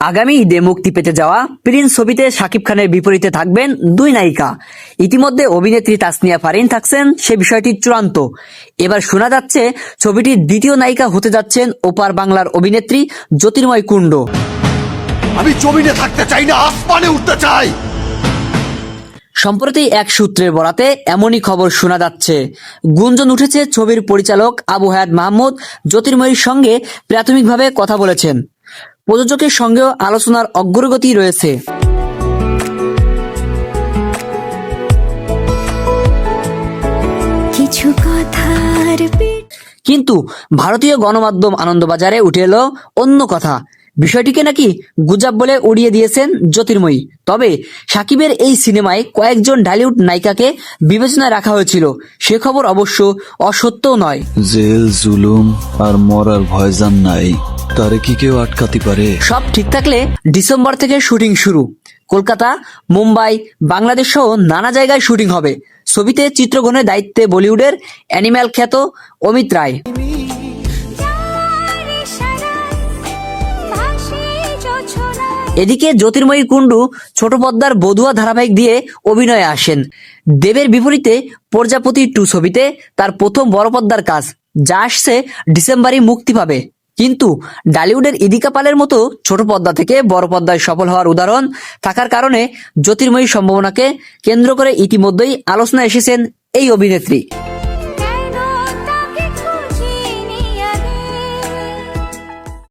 আগামী ঈদে মুক্তি পেতে যাওয়া প্রিন্স ছবিতে শাকিব খানের বিপরীতে থাকবেন দুই নায়িকা। ইতিমধ্যে অভিনেত্রী তাসনিয়া ফারিন থাকছেন সে বিষয়টি চূড়ান্ত। এবার শোনা যাচ্ছে ছবিটির দ্বিতীয় নায়িকা হতে যাচ্ছেন ওপার বাংলার অভিনেত্রী জ্যোতির্ময় কুণ্ড। আমি জমিনে থাকতে চাই না আসমানে উঠতে চাই। সম্প্রতি এক সূত্রের বরাতে এমনই খবর শোনা যাচ্ছে। গুঞ্জন উঠেছে ছবির পরিচালক আবু হায়াত মাহমুদ জ্যোতির্ময়ীর সঙ্গে প্রাথমিকভাবে কথা বলেছেন। প্রযোজকের সঙ্গেও আলোচনার অগ্রগতি রয়েছে। কিছু কথার কিন্তু ভারতীয় গণমাধ্যম আনন্দবাজারে উঠে এলো অন্য কথা। বিষয়টিকে নাকি গুজব বলে উড়িয়ে দিয়েছেন জ্যোতির্ময়ী। তবে সাকিবের এই সিনেমায় কয়েকজন ঢালিউড নায়িকাকে বিবেচনায় রাখা হয়েছিল। সে খবর অবশ্য অসত্যও নয়। জেল জুলুম আর মরার ভয়জান নাই। তারে কি কেউ আটকাতে পারে? সব ঠিক থাকলে ডিসেম্বর থেকে শুটিং শুরু। কলকাতা মুম্বাই বাংলাদেশ সহ নানা জায়গায় শুটিং হবে। ছবিতে চিত্রগ্রহণের দায়িত্বে বলিউডের অ্যানিম্যাল খ্যাত অমিত রায়। এদিকে জ্যোতির্ময়ী কুণ্ডু ছোট পদ্মার বধুয়া ধারাবাহিক দিয়ে অভিনয়ে আসেন। দেবের বিপরীতে প্রজাপতি টু ছবিতে তার প্রথম বড় পদ্মার কাজ, যা আসছে ডিসেম্বরে মুক্তি পাবে। কিন্তু ডালিউডের ইদিকা পালের মতো ছোট পদ্মা থেকে বড় পদ্মায় সফল হওয়ার উদাহরণ থাকার কারণে জ্যোতির্ময়ী সম্ভাবনাকে কেন্দ্র করে ইতিমধ্যেই আলোচনা এসেছেন এই অভিনেত্রী।